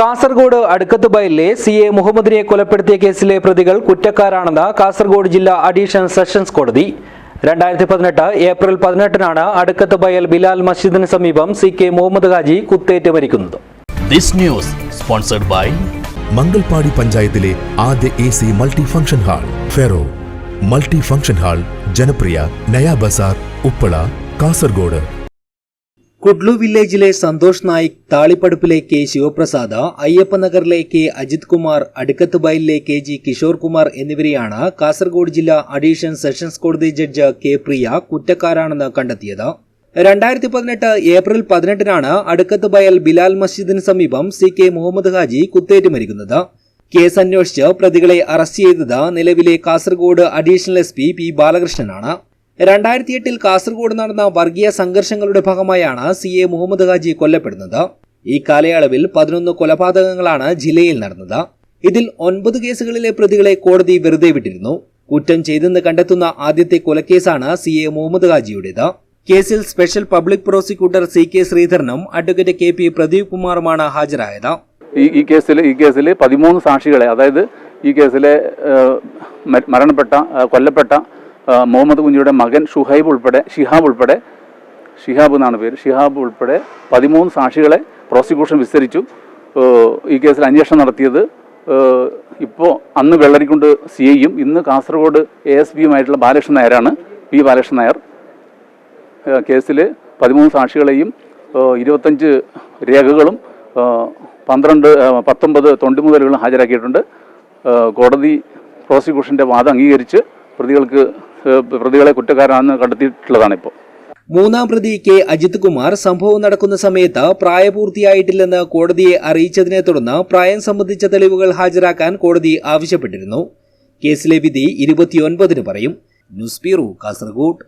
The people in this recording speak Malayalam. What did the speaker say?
കാസർഗോഡ് അടുക്കത്തുബൈലിലെ സി എ മുഹമ്മദിനെ കൊലപ്പെടുത്തിയ കേസിലെ പ്രതികൾ കുറ്റക്കാരാണെന്ന് കാസർഗോഡ് ജില്ലാ അഡീഷണൽ സെഷൻസ് കോടതി. രണ്ടായിരത്തി പതിനെട്ട് ഏപ്രിൽ പതിനെട്ടിനാണ് അടുക്കത്തുബയൽ ബിലാൽ മസ്ജിദിന് സമീപം സി കെ മുഹമ്മദ് ഹാജി കുത്തേറ്റ് മരിക്കുന്നത്. This news sponsored by Mangalpady പഞ്ചായത്തിലെ ആദ്യ A C multi function hall ferro. Multi function hall ജനപ്രിയ നയാ ബസാർ ഉപ്പള കാസർഗോഡ്. കുഡ്ലു വില്ലേജിലെ സന്തോഷ് നായിക് താളിപ്പടുപ്പിലെ കെ ശിവപ്രസാദ് അയ്യപ്പനഗറിലെ കെ അജിത് കുമാർ അടുക്കത്തുബൈലിലെ കെ ജി കിഷോർ കുമാർ എന്നിവരെയാണ് കാസർഗോഡ് ജില്ലാ അഡീഷണൽ സെഷൻസ് കോടതി ജഡ്ജ് കെ പ്രിയ കുറ്റക്കാരാണെന്ന് കണ്ടെത്തിയത്. രണ്ടായിരത്തി പതിനെട്ട് ഏപ്രിൽ പതിനെട്ടിനാണ് അടുക്കത്തുബയൽ ബിലാൽ മസ്ജിദിന് സമീപം സി കെ മുഹമ്മദ് ഹാജി കുത്തേറ്റ് മരിക്കുന്നത്. കേസ് അന്വേഷിച്ച് പ്രതികളെ അറസ്റ്റ് ചെയ്തത് നിലവിലെ Kasaragod additional S P P ബാലകൃഷ്ണനാണ്. രണ്ടായിരത്തി എട്ടിൽ കാസർഗോഡ് നടന്ന വർഗീയ സംഘർഷങ്ങളുടെ ഭാഗമായാണ് സി എ മുഹമ്മദ് ഹാജി കൊല്ലപ്പെടുന്നത്. ഈ കാലയളവിൽ പതിനൊന്ന് കൊലപാതകങ്ങളാണ് ജില്ലയിൽ നടന്നത്. ഇതിൽ ഒൻപത് കേസുകളിലെ പ്രതികളെ കോടതി വെറുതെ വിട്ടിരുന്നു. കുറ്റം ചെയ്തെന്ന് കണ്ടെത്തുന്ന ആദ്യത്തെ കൊലക്കേസാണ് സി എ മുഹമ്മദ് ഹാജിയുടേത്. കേസിൽ special public prosecutor C K ശ്രീധരനും advocate K P Pradeep കുമാറുമാണ് ഹാജരായത്. ഈ കേസിൽ ഈ കേസിൽ പതിമൂന്ന് സാക്ഷികളെ അതായത് ഈ കേസിലെ മരണപ്പെട്ട കൊല്ലപ്പെട്ട മുഹമ്മദ് കുഞ്ഞിയുടെ മകൻ ഷുഹൈബ് ഉൾപ്പെടെ ഷിഹാബ് ഉൾപ്പെടെ ഷിഹാബ് എന്നാണ് പേര്. ഷിഹാബ് ഉൾപ്പെടെ പതിമൂന്ന് സാക്ഷികളെ പ്രോസിക്യൂഷൻ വിസ്തരിച്ചു. ഈ കേസിൽ അന്വേഷണം നടത്തിയത് ഇപ്പോൾ അന്ന് വെള്ളരിക്കുണ്ട് സി ഐയും ഇന്ന് കാസർഗോഡ് എ എസ് പിയുമായിട്ടുള്ള ബാലകൃഷ്ണൻ നായരാണ് പി ബാലകൃഷ്ണൻ നായർ. കേസിൽ പതിമൂന്ന് സാക്ഷികളെയും ഇരുപത്തഞ്ച് രേഖകളും പന്ത്രണ്ട് പത്തൊമ്പത് തൊണ്ടിമുതലുകളും ഹാജരാക്കിയിട്ടുണ്ട്. കോടതി പ്രോസിക്യൂഷന്റെ വാദം അംഗീകരിച്ച് പ്രതികൾക്ക് പ്രതികളെ കുറ്റക്കാരാണെന്ന് കണ്ടെത്തിയിട്ടുള്ളതാണ് ഇപ്പോൾ മൂന്നാം പ്രതി കെ. അജിത് കുമാർ സംഭവം നടക്കുന്ന സമയത്ത് പ്രായപൂർത്തിയായിട്ടില്ലെന്ന് കോടതിയെ അറിയിച്ചതിനെ തുടർന്ന് പ്രായം സംബന്ധിച്ച തെളിവുകൾ ഹാജരാക്കാൻ കോടതി ആവശ്യപ്പെട്ടിരുന്നു. കേസിലെ വിധി ഇരുപത്തിയൊൻപതിന് പറയും. News bureau Kasaragod.